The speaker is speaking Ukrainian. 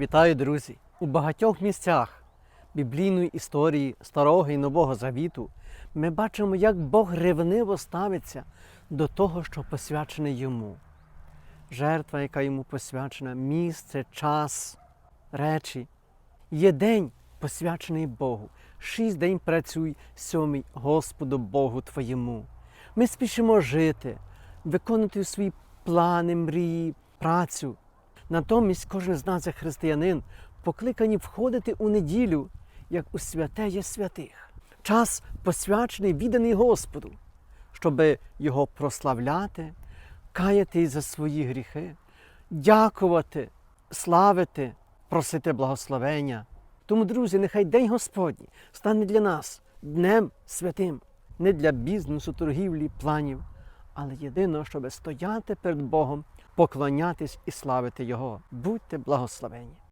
Вітаю, друзі! У багатьох місцях біблійної історії Старого і Нового Завіту ми бачимо, як Бог ревниво ставиться до того, що посвячене йому. Жертва, яка йому посвячена, місце, час, речі. Є день, посвячений Богу. Шість день працюй, сьомий Господу Богу твоєму. Ми спішимо жити, виконувати свої плани, мрії, працю. Натомість кожен з нас, як християнин, покликані входити у неділю, як у святе є святих. Час посвячений, відданий Господу, щоб його прославляти, каяти за свої гріхи, дякувати, славити, просити благословення. Тому, друзі, нехай День Господній стане для нас днем святим, не для бізнесу, торгівлі, планів, але єдино, щоб стояти перед Богом, поклонятись і славити Його. Будьте благословені.